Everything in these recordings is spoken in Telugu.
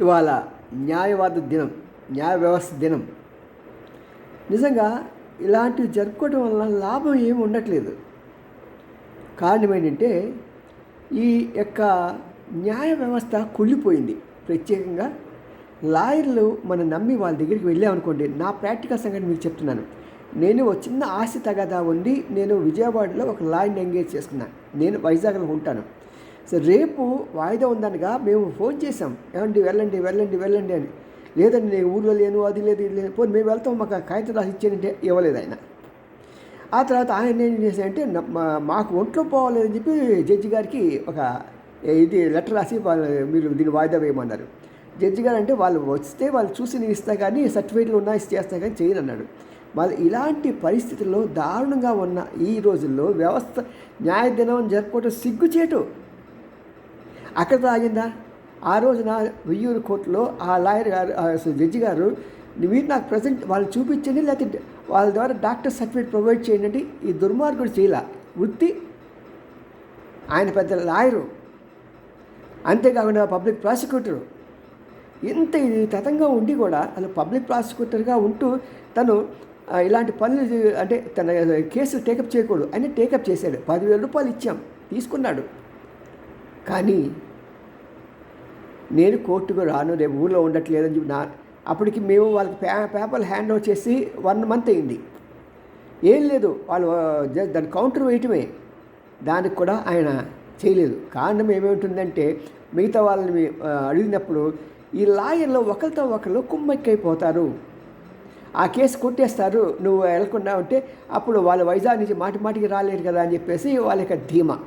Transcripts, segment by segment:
ఇవాళ న్యాయవాద దినం న్యాయ వ్యవస్థ దినం. నిజంగా ఇలాంటివి జరుపుకోవడం వల్ల లాభం ఏమి ఉండట్లేదు. కారణం ఏంటంటే ఈ యొక్క న్యాయ వ్యవస్థ కుళ్ళిపోయింది. ప్రత్యేకంగా లాయర్లు మనం నమ్మి వాళ్ళ దగ్గరికి వెళ్ళామనుకోండి నా ప్రాక్టికల్ సంగతి మీకు చెప్తున్నాను. నేను ఒక చిన్న ఆశ తగదా ఉండి నేను విజయవాడలో ఒక లాయర్ని ఎంగేజ్ చేసుకున్నాను నేను వైజాగ్లో ఉంటాను. సో రేపు వాయిదా ఉందనగా మేము ఫోన్ చేసాం ఏమండి వెళ్ళండి వెళ్ళండి వెళ్ళండి అని. లేదండి నేను ఊళ్ళో లేను అది లేదు ఇది లేదు. పోనీ మేము వెళ్తాం మాకు కాగితం రాసి ఇచ్చానంటే ఇవ్వలేదు ఆయన. ఆ తర్వాత ఆయన ఏం చేశారంటే మా- మాకు ఒంట్లో పోవాలని చెప్పి జడ్జి గారికి ఒక ఇది లెటర్ రాసి వాళ్ళు మీరు దీన్ని వాయిదా వేయమన్నారు. జడ్జి గారు అంటే వాళ్ళు వస్తే వాళ్ళు చూసి నేను ఇస్తా కానీ సర్టిఫికేట్లు ఉన్నా ఇస్తే చేస్తా కానీ చేయను అన్నాడు వాళ్ళు ఇలాంటి పరిస్థితుల్లో దారుణంగా ఉన్న ఈ రోజుల్లో వ్యవస్థ న్యాయ దినం జరుపుకోవటం సిగ్గుచేటు. అక్కడ తాగిందా ఆ రోజున వెయ్యూరు కోర్టులో ఆ లాయర్ గారు జడ్జి గారు మీరు నాకు ప్రజెంట్ వాళ్ళు చూపించండి లేకపోతే వాళ్ళ ద్వారా డాక్టర్ సర్టిఫికేట్ ప్రొవైడ్ చేయండి ఈ దుర్మార్గుడు చేయాల. వృత్తి ఆయన పెద్ద లాయరు. అంతేకాకుండా పబ్లిక్ ప్రాసిక్యూటరు. ఇంత ఇది తతంగా ఉండి కూడా అసలు పబ్లిక్ ప్రాసిక్యూటర్గా ఉంటూ తను ఇలాంటి పనులు అంటే తన కేసులు టేకప్ చేయకూడదు అని టేకప్ చేశాడు. పదివేల రూపాయలు ఇచ్చాం. తీసుకున్నాడు. కానీ నేను కోర్టుకు రాను రేపు ఊళ్ళో ఉండట్లేదని చెప్పి నా అప్పటికి మేము వాళ్ళకి పే పేపర్లు హ్యాండ్ ఓవర్ చేసి వన్ మంత్ అయింది. ఏం లేదు వాళ్ళు జస్ట్ దాని కౌంటర్ వేయటమే. దానికి కూడా ఆయన చేయలేదు. కారణం ఏమేమిటిందంటే మిగతా వాళ్ళని అడిగినప్పుడు ఈ లాయర్లో ఒకరితో ఒకరు కుమ్మెక్కైపోతారు. ఆ కేసు కొట్టేస్తారు నువ్వు వెళ్ళకుండా ఉంటే అప్పుడు వాళ్ళు వైజాగ్ నుంచి మాటి మాటికి రాలేరు కదా అని చెప్పేసి వాళ్ళ యొక్క ధీమా.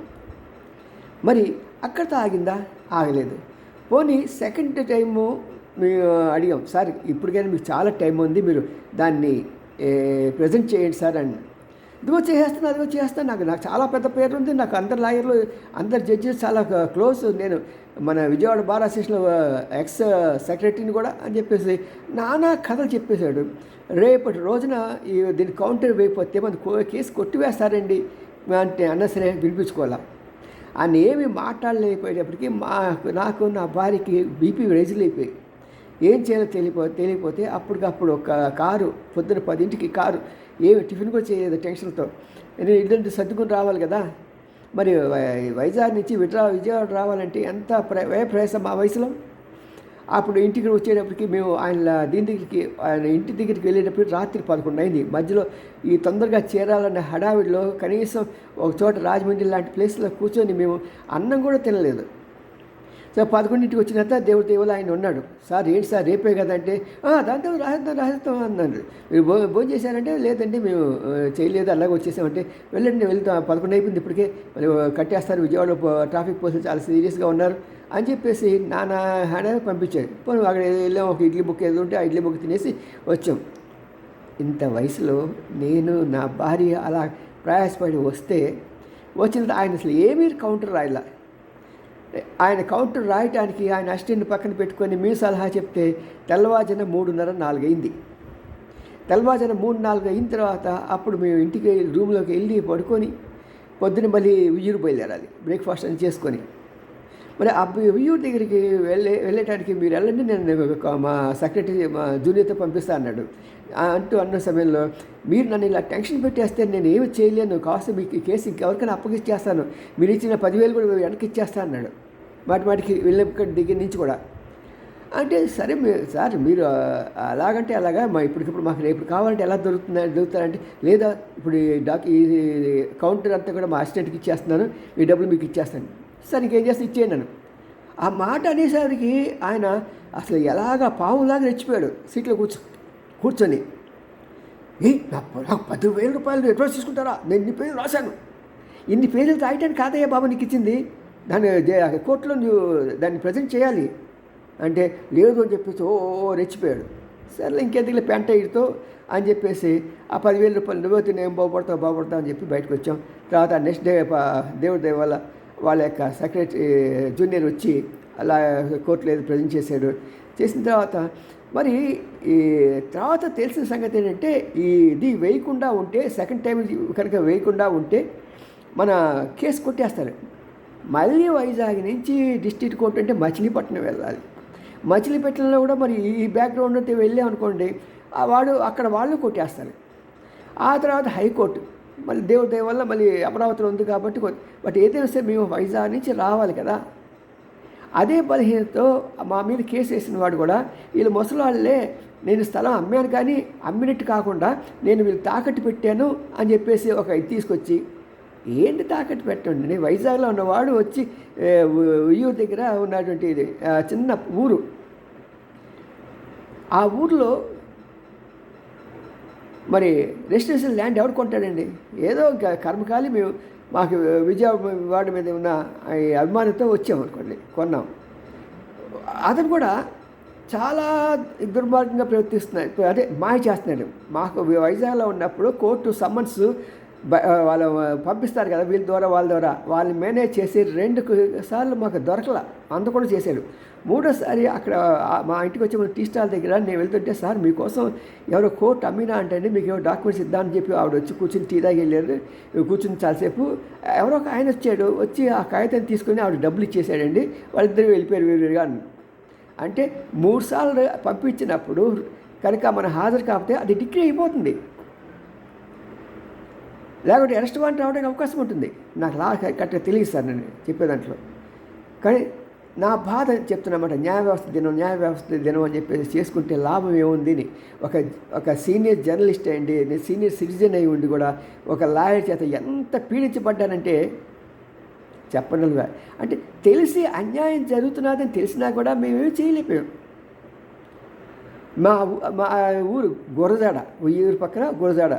మరి అక్కడితో ఆగిందా ఆగలేదు. పోనీ సెకండ్ టైము మేము అడిగాం సార్ ఇప్పటికైనా మీకు చాలా టైం ఉంది మీరు దాన్ని ప్రజెంట్ చేయండి సార్ అని. ఇదిగో చేసేస్తాను అదిగో చేస్తాను నాకు నాకు చాలా పెద్ద పేరు ఉంది నాకు అందరు లాయర్లు అందరు జడ్జెస్ చాలా క్లోజ్ నేను మన విజయవాడ బార్ అసోసియేషన్లో ఎక్స్ సెక్రటరీని కూడా అని చెప్పేసి నానా కథలు చెప్పేశాడు. రేపటి రోజున ఈ దీని కౌంటర్ వేయకపోతే మన కేసు కొట్టివేస్తారండి అంటే అన్న సరే వినిపించుకోవాలా. ఆయన ఏమి మాట్లాడలేకపోయేటప్పటికీ మా నాకు నా భార్యకి బీపీ రైజులు అయిపోయి ఏం చేయాలో తెలియపో తెలియకపోతే అప్పటికప్పుడు ఒక కారు పొద్దున పదింటికి కారు ఏమి టిఫిన్ కూడా చేయలేదు టెన్షన్తో. నేను ఇల్లు సర్దుకుని రావాలి కదా. మరి వై- వైజాగ్ నుంచి విడ్రా విజయవాడ రావాలంటే ఎంత ప్ర ప్రయాసం మా వయసులో? అప్పుడు ఇంటికి వచ్చేటప్పటికి మేము ఆయన దీని దగ్గరికి ఆయన ఇంటి దగ్గరికి వెళ్ళేటప్పుడు రాత్రి పదకొండు అయింది. మధ్యలో ఈ తొందరగా చేరాలన్న హడావిడిలో కనీసం ఒక చోట రాజమండ్రి లాంటి ప్లేస్లో కూర్చొని మేము అన్నం కూడా తినలేదు. సో పదకొండింటికి వచ్చిన తర్వాత దేవుడి దేవుడు ఆయన ఉన్నాడు. సార్ ఏంటి సార్ రేపే కదా అంటే దాంతో రాసేద్దాం రాసేద్దాం అన్నాడు. మీరు భో భోజనం చేశారంటే లేదండి మేము చేయలేదు అలాగే వచ్చేసామంటే వెళ్ళండి వెళ్తాం. పదకొండు అయిపోయింది ఇప్పటికే. మరి కట్టేస్తారు విజయవాడలో ట్రాఫిక్ పోలీసులు చాలా సీరియస్గా ఉన్నారు. అని చెప్పేసి నాన్న హ్యాండ్ పంపించాడు పోనీ అక్కడ వెళ్ళాం ఒక ఇడ్లీ బుక్ ఏదో ఉంటే ఆ ఇడ్లీ బుక్ తినేసి వచ్చాం. ఇంత వయసులో నేను నా భార్య అలా ప్రయాసపడి వస్తే వచ్చిన ఆయన అసలు ఏమీ కౌంటర్ రాయలా. ఆయన కౌంటర్ రాయటానికి ఆయన అసిస్టెంట్ పక్కన పెట్టుకొని మీ సలహా చెప్తే తెల్లవాజన మూడున్నర నాలుగు అయింది. మూడు నాలుగు అయిన తర్వాత అప్పుడు మేము ఇంటికి రూమ్లోకి వెళ్ళి పడుకొని పొద్దున మళ్ళీ ఉయ్యూరు బయలుదేరాలి బ్రేక్ఫాస్ట్ అని చేసుకొని. మరి అబ్బాయి దగ్గరికి వెళ్ళే వెళ్ళేటానికి మీరు వెళ్ళండి నేను మా సెక్రటరీ మా జూనియర్తో పంపిస్తా అన్నాడు. అంటూ అన్న సమయంలో మీరు నన్ను ఇలా టెన్షన్ పెట్టేస్తే నేను ఏమి చేయలేను కాస్త మీకు కేసు ఇంకెవరికైనా అప్పగిచ్చేస్తాను. మీరు ఇచ్చిన పదివేలు కూడా వెనక్కి ఇచ్చేస్తా అన్నాడు. వాటి వాటికి వెళ్ళే దగ్గర నుంచి కూడా. అంటే సరే మీ సార్ మీరు అలాగంటే అలాగా మా ఇప్పటికిప్పుడు మాకు రేపు కావాలంటే ఎలా దొరుకుతుంది దొరుకుతారంటే లేదా ఇప్పుడు ఈ డాక్ ఈ కౌంటర్ అంతా కూడా మా అసిస్టెంట్కి ఇచ్చేస్తున్నాను ఈ డబ్బులు మీకు ఇచ్చేస్తాను. సరే ఇంకేం చేస్తే ఇచ్చేయండి నన్ను ఆ మాట అనేసరికి ఆయన అసలు ఎలాగా పావులాగా రెచ్చిపోయాడు. సీట్లో కూర్చో కూర్చొని. ఏ నాకు పదివేల రూపాయలు అడ్వాన్స్ తీసుకుంటారా? నేను ఇన్ని పేర్లు రాశాను. ఇన్ని పేర్లు రాయటానికి కాదయ్యా బాబు నీకు ఇచ్చింది. దాన్ని కోర్టులో నువ్వు దాన్ని ప్రజెంట్ చేయాలి. అంటే లేదు అని చెప్పేసి ఓ రెచ్చిపోయాడు. సరే ఇంకెందుకు పెంట ఇడితో అని చెప్పేసి ఆ పదివేల రూపాయలు నువ్వు తిని ఏం బాగుపడతావు బాగుపడతావు అని చెప్పి బయటకు వచ్చాం. తర్వాత నెక్స్ట్ డే దేవుడి దయ వల్ల వాళ్ళ యొక్క సెక్రటరీ జూనియర్ వచ్చి అలా కోర్టులో ఏదో ప్రజెంట్ చేశాడు చేసిన తర్వాత మరి ఈ తర్వాత తెలిసిన సంగతి ఏంటంటే ఈ ఇది వేయకుండా ఉంటే సెకండ్ టైం కనుక వేయకుండా ఉంటే మన కేసు కొట్టేస్తారు. మళ్ళీ వైజాగ్ నుంచి డిస్ట్రిక్ట్ కోర్టు అంటే మచిలీపట్నం వెళ్ళాలి. మచిలీపట్నంలో కూడా మరి ఈ బ్యాక్గ్రౌండ్ అయితే వెళ్ళాం అనుకోండి వాడు అక్కడ వాళ్ళు కొట్టేస్తారు. ఆ తర్వాత హైకోర్టు మళ్ళీ దేవుడి దయ వల్ల మళ్ళీ అమరావతిలో ఉంది కాబట్టి బట్ ఏదైనా సరే మేము వైజాగ్ నుంచి రావాలి కదా. అదే బలహీనతో మా మీద కేసు వేసిన వాడు కూడా వీళ్ళు ముసలాళ్ళే నేను స్థలం అమ్మాను కానీ అమ్మినట్టు కాకుండా నేను వీళ్ళు తాకట్టు పెట్టాను అని చెప్పేసి ఒక ఇది తీసుకొచ్చి ఏంటి తాకట్టు పెట్టండి? నేను వైజాగ్లో ఉన్నవాడు వచ్చి ఉయ్యూరు దగ్గర ఉన్నటువంటి ఇది, చిన్న ఊరు. ఆ ఊర్లో మరి రెసిడెన్షియల్ ల్యాండ్ ఎవరు కొంటాడండి? ఏదో కర్మకాలి మేము మాకు విజయవాడ మీద ఉన్న అభిమానంతో వచ్చాం అనుకోండి కొన్నాం. అతను కూడా చాలా దుర్మార్గంగా ప్రవర్తిస్తున్నాడు. అదే మాయ చేస్తున్నాడు. మాకు వైజాగ్లో ఉన్నప్పుడు కోర్టు సమ్మన్స్ వాళ్ళు పంపిస్తారు కదా వీళ్ళ ద్వారా వాళ్ళ ద్వారా. వాళ్ళని మేనేజ్ చేసి రెండు సార్లు మాకు దొరకల. అంత కూడా చేశాడు. మూడోసారి అక్కడ మా ఇంటికి వచ్చి టీ స్టాల్ దగ్గర నేను వెళ్తుంటే సార్ మీకోసం ఎవరో కోర్టు అమ్మినా అంటే మీకు ఏవో డాక్యుమెంట్స్ ఇద్దామని చెప్పి ఆవిడ వచ్చి కూర్చుని టీ తాగి వెళ్ళారు. కూర్చుని చాలాసేపు ఎవరో ఒక ఆయన వచ్చాడు వచ్చి ఆ కాగితం తీసుకొని ఆవిడ డబ్బులు ఇచ్చేసాడండి వాళ్ళిద్దరు వెళ్ళిపోయారు వేరువేరుగా అంటే మూడు సార్లు పంపించినప్పుడు కనుక మనం హాజరు కాకపోతే అది డిగ్రీ అయిపోతుంది. లేకపోతే అరెస్ట్ వారెంట్ రావడానికి అవకాశం ఉంటుంది. నాకు లా కరెక్ట్గా తెలియదు సార్ నేను చెప్పే దాంట్లో. కానీ నా బాధ చెప్తున్నమాట న్యాయ వ్యవస్థ దినం న్యాయ వ్యవస్థ దినం అని చెప్పేసి చేసుకుంటే లాభం ఏముంది అని. ఒక ఒక సీనియర్ జర్నలిస్ట్ అయ్యండి నేను సీనియర్ సిటిజన్ అయి ఉండి కూడా ఒక లాయర్ చేత ఎంత పీడించబడ్డానంటే చెప్పనలుగా. అంటే తెలిసి అన్యాయం జరుగుతున్నదని తెలిసినా కూడా మేమేమి చేయలేకపోయాం. మా మా ఊరు గురజాడ ఊరు పక్కన గురజాడ.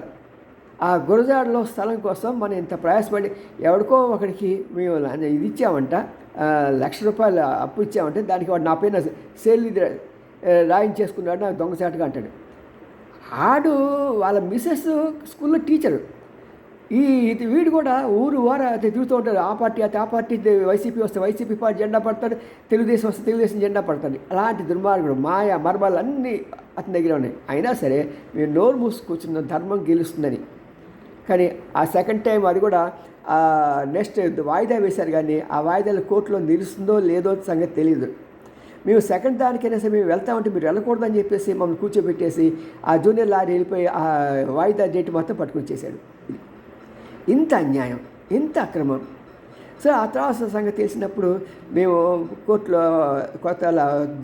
ఆ గురజాడలో స్థలం కోసం మనం ఇంత ప్రయాసపడి ఎవరికో ఒకడికి మేము ఇది ఇచ్చామంట. లక్ష రూపాయలు అప్పు ఇచ్చామంటే దానికి వాడు నా పైన సేల్ ఇది రాయించేసుకున్నాడు నాకు దొంగచాటుగా అంటాడు. ఆడు వాళ్ళ మిస్సెస్ స్కూల్లో టీచరు. ఈ ఇది వీడు కూడా ఊరు వార తిరుగుతూ ఉంటాడు. ఆ పార్టీ అయితే ఆ పార్టీ వైసీపీ వస్తే వైసీపీ పార్టీ జెండా పడతాడు. తెలుగుదేశం వస్తే తెలుగుదేశం జెండా పడతాడు. అలాంటి దుర్మార్గుడు మాయ మర్మాలు అన్నీ అతని దగ్గర ఉన్నాయి. అయినా సరే మేము నోరు మూసుకొచ్చిన ధర్మం గెలుస్తుందని. కానీ ఆ సెకండ్ టైం అది కూడా నెక్స్ట్ వాయిదా వేశారు కానీ ఆ వాయిదాలు కోర్టులో నిలుస్తుందో లేదో సంగతి తెలియదు మేము సెకండ్ దానికైనా సరే మేము వెళ్తామంటే మీరు వెళ్ళకూడదని చెప్పేసి మమ్మల్ని కూర్చోబెట్టేసి ఆ జూనియర్ లారీ వెళ్ళిపోయి ఆ వాయిదా డేట్ మొత్తం పట్టుకుని చేశాడు ఇంత అన్యాయం ఇంత అక్రమం. సో ఆ తర్వాత సంగతి తెలిసినప్పుడు మేము కోర్టులో కొత్త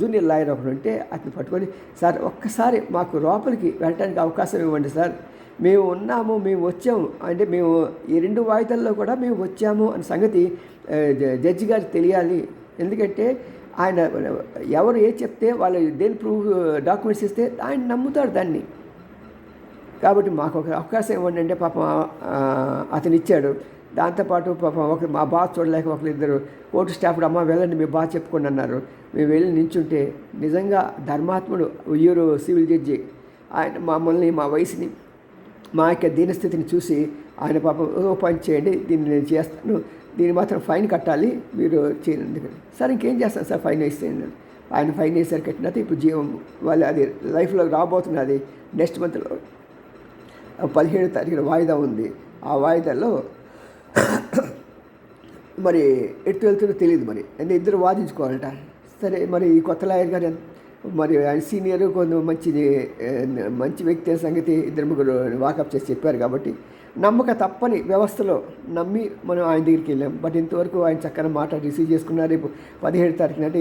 జూనియర్ లాయర్ ఒకడు ఉంటే అతను పట్టుకొని సార్ ఒక్కసారి మాకు లోపలికి వెళ్ళడానికి అవకాశం ఇవ్వండి సార్. మేము ఉన్నాము మేము వచ్చాము. అంటే మేము ఈ రెండు వాయిదాల్లో కూడా మేము వచ్చాము అనే సంగతి జడ్జి గారికి తెలియాలి. ఎందుకంటే ఆయన ఎవరు ఏ చెప్తే వాళ్ళు దేని ప్రూఫ్ డాక్యుమెంట్స్ ఇస్తే ఆయన నమ్ముతాడు దాన్ని. కాబట్టి మాకు ఒక అవకాశం ఇవ్వండి అంటే పాపం అతను ఇచ్చాడు. దాంతోపాటు పాపం ఒక మా బాస్ చూడలేక ఒకరు ఇద్దరు కోర్టు స్టాఫ్ అమ్మ వెళ్ళండి మీ బాస్ చెప్పుకోండి అన్నారు. మేము వెళ్ళి నించుంటే నిజంగా ధర్మాత్ముడు ఉయ్యూరు సివిల్ జడ్జి ఆయన మమ్మల్ని మా వయసుని మా యొక్క దీనస్థితిని చూసి ఆయన పాపం "ఓ పని చేయండి దీన్ని నేను చేస్తాను. దీన్ని మాత్రం ఫైన్ కట్టాలి మీరు చేయండి సార్ ఇంకేం చేస్తాను సార్ ఫైన్ వేస్తే? ఆయన ఫైన్ వేసారు కట్టినది ఇప్పుడు జీవం వాళ్ళు అది లైఫ్లో రాబోతున్నది నెక్స్ట్ మంత్లో పదిహేడు తారీఖున వాయిదా ఉంది. ఆ వాయిదాలో మరి ఎటు వెళ్తుందో తెలియదు మరి. అంటే ఇద్దరు వాదించుకోవాలంట. సరే మరి ఈ కొత్త లాయర్ గారు మరి ఆయన సీనియర్ కొంచెం మంచిది మంచి వ్యక్తి సంగతి ఇద్దరు ముగ్గురు వాకప్ చేసి చెప్పారు కాబట్టి నమ్మక తప్పని వ్యవస్థలో నమ్మి మనం ఆయన దగ్గరికి వెళ్ళాం. బట్ ఇంతవరకు ఆయన చక్కని మాట రిసీవ్ చేసుకున్నారు. రేపు పదిహేడు తారీఖున అంటే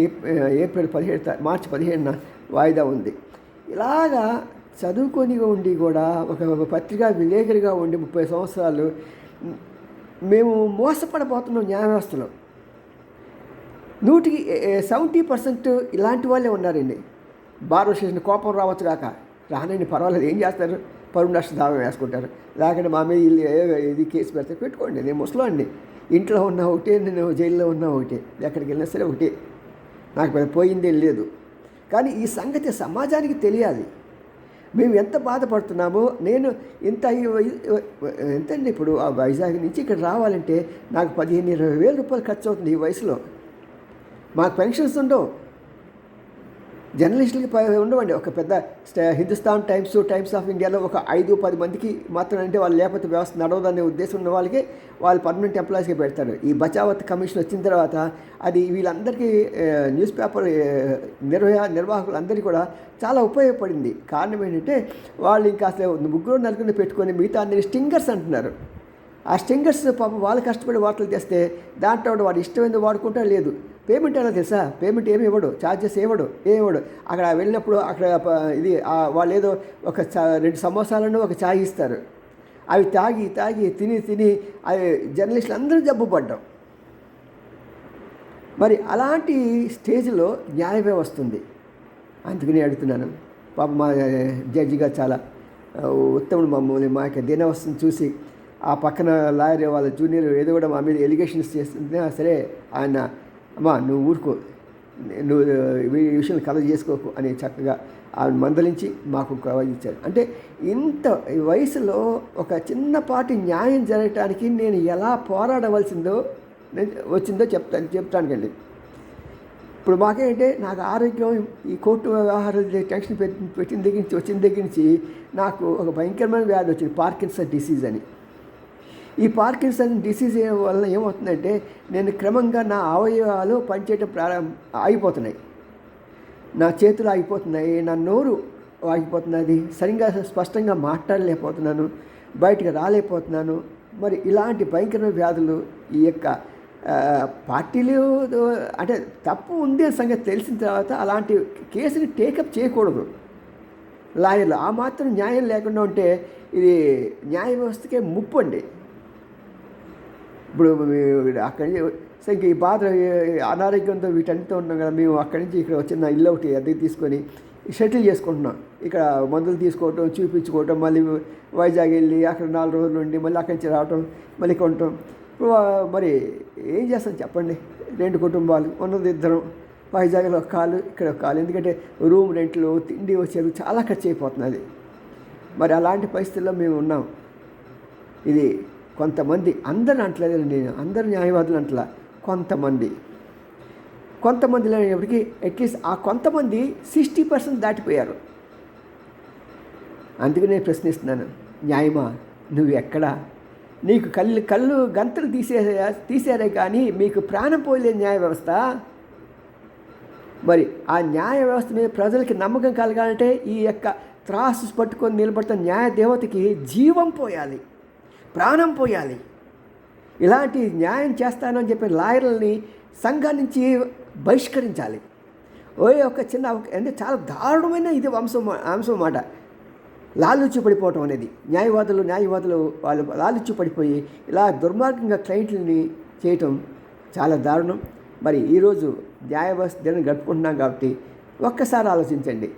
ఏప్రిల్ పదిహేడు తారీఖు మార్చి పదిహేడున వాయిదా ఉంది. ఇలాగా చదువుకొని ఉండి కూడా ఒక పత్రిక పత్రికా విలేకరిగా ఉండి ముప్పై సంవత్సరాలు మేము మోసపడబోతున్నాం న్యాయ వ్యవస్థలో నూటికి సెవెంటీ పర్సెంట్ ఇలాంటి వాళ్ళే ఉన్నారండి. భారతదేశం కోపం రావచ్చు కాక. రానండి పర్వాలేదు ఏం చేస్తారు? పరువు నష్ట దావా వేసుకుంటారు. లేకుంటే మా మీద ఇల్లు ఇది కేసు పెడితే పెట్టుకోండి. నేను ముసలాండి ఇంట్లో ఉన్నా ఒకటే నేను జైల్లో ఉన్నా ఒకటే. ఎక్కడికి వెళ్ళినా సరే ఒకటే. నాకు పెద్ద పోయిందేం లేదు. కానీ ఈ సంగతి సమాజానికి తెలియాలి. మేము ఎంత బాధపడుతున్నామో నేను ఇంత అయ్యి- ఎంతండి ఇప్పుడు ఆ వైజాగ్ నుంచి ఇక్కడ రావాలంటే నాకు పదిహేను ఇరవై వేల రూపాయలు ఖర్చు అవుతుంది ఈ వయసులో. మాకు పెన్షన్స్ ఉండవు. జర్నలిస్టులకి ఉండవండి. ఒక పెద్ద హిందుస్థాన్ టైమ్స్ టైమ్స్ ఆఫ్ ఇండియాలో ఒక ఐదు పది మందికి మాత్రం అంటే వాళ్ళు లేకపోతే వ్యవస్థ నడవదనే ఉద్దేశం ఉన్న వాళ్ళకి వాళ్ళు పర్మనెంట్ ఎంప్లాయీస్గా పెడతారు. ఈ బచావత్ కమిషన్ వచ్చిన తర్వాత అది వీళ్ళందరికీ న్యూస్ పేపర్ ఆ, నిర్వహ నిర్వాహకులందరికీ కూడా చాలా ఉపయోగపడింది. కారణం ఏంటంటే వాళ్ళు ఇంకా అసలు ముగ్గురు నలుగురిని పెట్టుకొని మిగతా అందరినీ స్టింగర్స్ అంటున్నారు. ఆ స్టింగర్స్ పాపం వాళ్ళు కష్టపడి వార్తలు తెస్తే దాంట్లో వాడు వాడు ఇష్టమైంది వాడుకుంటా లేదు పేమెంట్ ఎలా తెలుసా? పేమెంట్ ఏమి ఇవ్వడు. ఛార్జెస్ ఇవ్వడు ఏమి ఇవ్వడు. అక్కడ వెళ్ళినప్పుడు అక్కడ ఇది వాళ్ళు ఏదో ఒక చా- రెండు సమోసాలను ఒక ఛాయ్ ఇస్తారు. అవి తాగి తాగి తిని తిని అవి జర్నలిస్టులు అందరూ జబ్బు పడ్డాం. మరి అలాంటి స్టేజ్లో న్యాయ వ్యవస్థ ఉంది అందుకని అడుగుతున్నాను. పాప మా జడ్జిగా చాలా ఉత్తముడు మమ్మల్ని మా యొక్క దినవస్థను చూసి ఆ పక్కన లాయర్ వాళ్ళ జూనియర్ ఏదో కూడా మా మీద ఎలిగేషన్స్ చేస్తున్నా సరే ఆయన అమ్మా నువ్వు ఊరుకో. నువ్వు ఈ విషయం కథ చేసుకోకు అని చక్కగా ఆమె మందలించి మాకు ఇచ్చారు అంటే ఇంత ఈ వయసులో ఒక చిన్నపాటి న్యాయం జరగటానికి నేను ఎలా పోరాడవలసిందో నేను వచ్చిందో చెప్తాను చెప్తానుకండి. ఇప్పుడు మాకేంటే నాకు ఆరోగ్యం ఈ కోర్టు వ్యవహారాలు టెన్షన్ పెట్టి పెట్టిన దగ్గర నుంచి వచ్చిన దగ్గర నుంచి నాకు ఒక భయంకరమైన వ్యాధి వచ్చింది పార్కిన్సన్ డిసీజ్ అని. ఈ పార్కిన్సన్ డిసీజ్ వల్ల ఏమవుతుందంటే నేను క్రమంగా నా అవయవాలు పనిచేయటం ప్రారంభ ఆగిపోతున్నాయి. నా చేతులు ఆగిపోతున్నాయి నా నోరు ఆగిపోతున్నది సరిగ్గా స్పష్టంగా మాట్లాడలేకపోతున్నాను బయటకు రాలేకపోతున్నాను. మరి ఇలాంటి భయంకరమైన వ్యాధులు ఈ యొక్క పార్టీలు అంటే తప్పు ఉంది అనే సంగతి తెలిసిన తర్వాత అలాంటి కేసుని టేకప్ చేయకూడదు. లాయర్లు ఆ మాత్రం న్యాయం లేకుండా ఉంటే ఇది న్యాయ వ్యవస్థకే ముప్పు అండి. ఇప్పుడు అక్కడి నుంచి సో ఇంక ఈ బాధ అనారోగ్యంతో వీటన్నిటితో ఉన్నాం కదా మేము అక్కడి నుంచి ఇక్కడ వచ్చిన ఇల్లు ఒకటి అద్దెకి తీసుకొని షటిల్ చేసుకుంటున్నాం. ఇక్కడ మందులు తీసుకోవటం చూపించుకోవటం మళ్ళీ వైజాగ్ వెళ్ళి అక్కడ నాలుగు రోజులు ఉండి మళ్ళీ అక్కడి నుంచి రావటం మళ్ళీ కొనటం. ఇప్పుడు మరి ఏం చేస్తాం చెప్పండి? రెండు కుటుంబాలు ఉన్నది ఇద్దరం. వైజాగ్లో ఒక కాలు ఇక్కడ ఒక కాలు. ఎందుకంటే రూమ్ రెంట్లు తిండి వచ్చేది చాలా ఖర్చు అయిపోతున్నది. మరి అలాంటి పరిస్థితుల్లో మేము ఉన్నాం. ఇది కొంతమంది అందరిని అంటలేదు నేను అందరు న్యాయవాదులు అంటలా. కొంతమంది. కొంతమంది లేనప్పటికీ అట్లీస్ట్ ఆ కొంతమంది సిక్స్టీ పర్సెంట్ దాటిపోయారు. అందుకే నేను ప్రశ్నిస్తున్నాను న్యాయమా? నువ్వు ఎక్కడా? నీకు కళ్ళు కళ్ళు గంతలు తీసే తీసారే కానీ మీకు ప్రాణం పోలే న్యాయ వ్యవస్థ? మరి ఆ న్యాయ వ్యవస్థ మీద ప్రజలకి నమ్మకం కలగాలంటే ఈ యొక్క త్రాసు పట్టుకొని నిలబడుతున్న న్యాయ దేవతకి జీవం పోయాలి. ప్రాణం పోయాలి. ఇలాంటి న్యాయం చేస్తానని చెప్పిన లాయర్లని సంఘం నుంచి బహిష్కరించాలి. ఓ ఒక చిన్న అంటే చాలా దారుణమైన ఇది వంశం అంశం అన్నమాట. లాలుచ్చి పడిపోవటం అనేది. న్యాయవాదులు న్యాయవాదులు వాళ్ళు లాలుచ్చి పడిపోయి ఇలా దుర్మార్గంగా క్లయింట్లని చేయటం చాలా దారుణం. మరి ఈరోజు న్యాయవస్థ దినం గడుపుకుంటున్నాం కాబట్టి ఒక్కసారి ఆలోచించండి.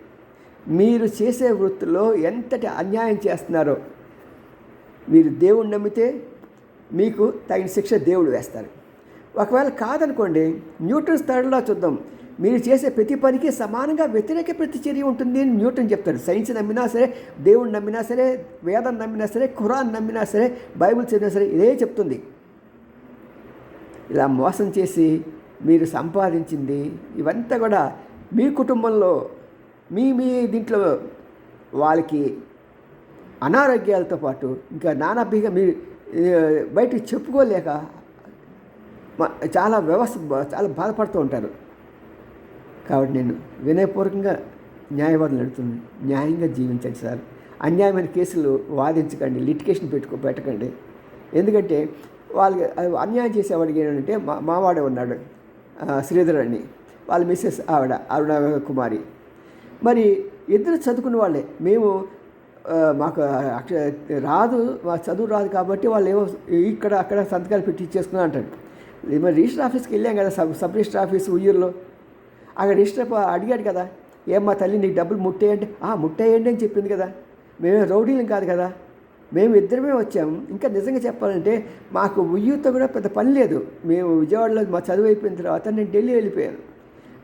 మీరు చేసే వృత్తిలో ఎంతటి అన్యాయం చేస్తున్నారో మీరు దేవుణ్ణి నమ్మితే మీకు తగిన శిక్ష దేవుడు వేస్తారు. ఒకవేళ కాదనుకోండి న్యూటన్స్ థర్డ్లో చూద్దాం. మీరు చేసే ప్రతి పనికి సమానంగా వ్యతిరేక ప్రతిచర్య ఉంటుంది అని న్యూటన్ చెప్తాడు. సైన్స్ నమ్మినా సరే దేవుడు నమ్మినా సరే వేదం నమ్మినా సరే ఖురాన్ నమ్మినా సరే బైబిల్ చదివినా సరే ఇదే చెప్తుంది. ఇలా మోసం చేసి మీరు సంపాదించింది ఇవంతా కూడా మీ కుటుంబంలో మీ మీ దీంట్లో వాళ్ళకి అనారోగ్యాలతో పాటు ఇంకా నానాభిగా మీరు బయటికి చెప్పుకోలేక చాలా వ్యవస్థ చాలా బాధపడుతూ ఉంటారు. కాబట్టి నేను వినయపూర్వకంగా న్యాయవాదులు అడుగుతున్నాను న్యాయంగా జీవించండి సార్. అన్యాయమైన కేసులు వాదించకండి లిటికేషన్ పెట్టుకో పెట్టకండి. ఎందుకంటే వాళ్ళకి అన్యాయం చేసేవాడికి ఏంటంటే మా మావాడే ఉన్నాడు శ్రీధర్ అని. వాళ్ళ మిస్సెస్ ఆవిడ అరుణ కుమారి. మరి ఇద్దరు చదువుకున్న వాళ్ళే. మేము మాకు రాదు మా చదువు రాదు కాబట్టి వాళ్ళు ఏమో ఇక్కడ అక్కడ సంతకాలు పెట్టి ఇచ్చేసుకున్నా అంటాడు మరి రిజిస్టర్ ఆఫీస్కి వెళ్ళాం కదా సబ్ సబ్ రిజిస్టర్ ఆఫీస్ ఉయ్యూరులో అక్కడ రిజిస్టర్ అడిగాడు కదా ఏమ్మా తల్లి నీకు డబ్బులు ముట్టేయండి ఆ ముట్టేయండి అని చెప్పింది కదా. మేమే రౌడీలం కాదు కదా. మేము ఇద్దరమే వచ్చాము ఇంకా నిజంగా చెప్పాలంటే మాకు ఉయ్యూతో కూడా పెద్ద పని లేదు. మేము విజయవాడలో మా చదువు అయిపోయిన తర్వాత నేను ఢిల్లీ వెళ్ళిపోయాను.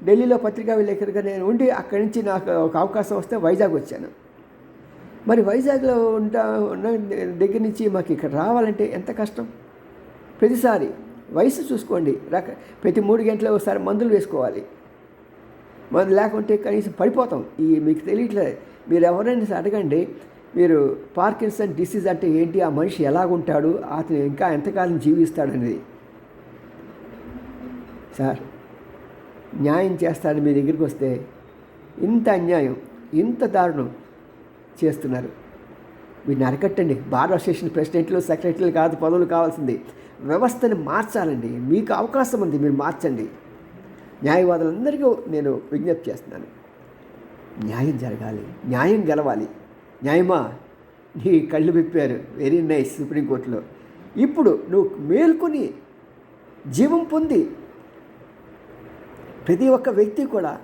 ఢిల్లీలో పత్రికా విలేకరుగా నేను ఉండి అక్కడి నుంచి నాకు ఒక అవకాశం వస్తే వైజాగ్ వచ్చాను. మరి వైజాగ్లో ఉంటా ఉన్న దగ్గర నుంచి మాకు ఇక్కడ రావాలంటే ఎంత కష్టం? ప్రతిసారి వయసు చూసుకోండి. రక ప్రతి మూడు గంటల ఒకసారి మందులు వేసుకోవాలి. మందు లేకుంటే కనీసం పడిపోతాం. ఈ మీకు తెలియట్లేదు మీరు ఎవరైనా అడగండి. మీరు పార్కిన్సన్ డిసీజ్ అంటే ఏంటి? ఆ మనిషి ఎలాగుంటాడు? అతను ఇంకా ఎంతకాలం జీవిస్తాడు అనేది సార్ న్యాయం చేస్తాడు మీ దగ్గరికి వస్తే ఇంత అన్యాయం ఇంత దారుణం. చేస్తున్నారు. వీటిని అరకట్టండి. బార్ అసోసియేషన్ ప్రెసిడెంట్లు సెక్రటరీలు కాదు పదవులు కావాల్సింది. వ్యవస్థని మార్చాలండి. మీకు అవకాశం ఉంది మీరు మార్చండి. న్యాయవాదులందరికీ నేను విజ్ఞప్తి చేస్తున్నాను. న్యాయం జరగాలి. న్యాయం గెలవాలి. న్యాయమా? నీ కళ్ళు విప్పారు. వెరీ నైస్ సుప్రీంకోర్టులో ఇప్పుడు నువ్వు మేల్కొని జీవం పొంది ప్రతి ఒక్క వ్యక్తి కూడా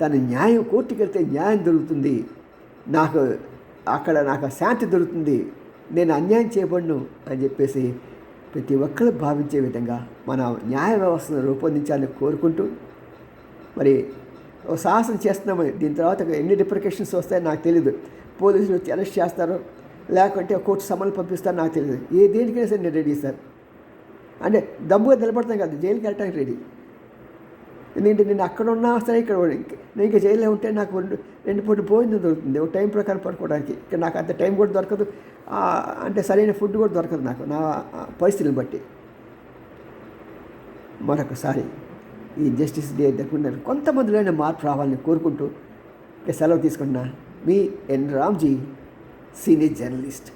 తన న్యాయం కోర్టుకెళ్తే న్యాయం దొరుకుతుంది. నాకు అక్కడ నాకు శాంతి దొరుకుతుంది. నేను అన్యాయం చేయబడను అని చెప్పేసి ప్రతి ఒక్కరు భావించే విధంగా మన న్యాయ వ్యవస్థను రూపొందించాలని కోరుకుంటూ మరి ఓ సాహసం చేస్తున్నాము. దీని తర్వాత ఎన్ని డిప్రికేషన్స్ వస్తాయో నాకు తెలియదు పోలీసులు వచ్చి అరెస్ట్ చేస్తారో. లేకుంటే కోర్టు సమన్లు పంపిస్తారో నాకు తెలియదు ఏ దేనికైనా సరే నేను రెడీ సార్ అంటే దమ్ముగా నిలబడతాం కదా. జైలుకి వెళ్ళటానికి రెడీ ఎందుకంటే నేను అక్కడ ఉన్నా సరే ఇక్కడ నేను ఇంకా జైల్లో ఉంటే నాకు రెండు రెండు పూట భోజనం దొరుకుతుంది. ఒక టైం ప్రకారం పడుకోవడానికి. ఇక్కడ నాకు అంత టైం కూడా దొరకదు. అంటే సరైన ఫుడ్ కూడా దొరకదు నాకు. నా పరిస్థితిని బట్టి. మరొకసారి ఈ జస్టిస్ డే దగ్గర కొంతమందిలోనే మార్పు రావాలని కోరుకుంటూ ఇక సెలవు తీసుకున్నా మీ ఎన్ రామ్జీ సీనియర్ జర్నలిస్ట్.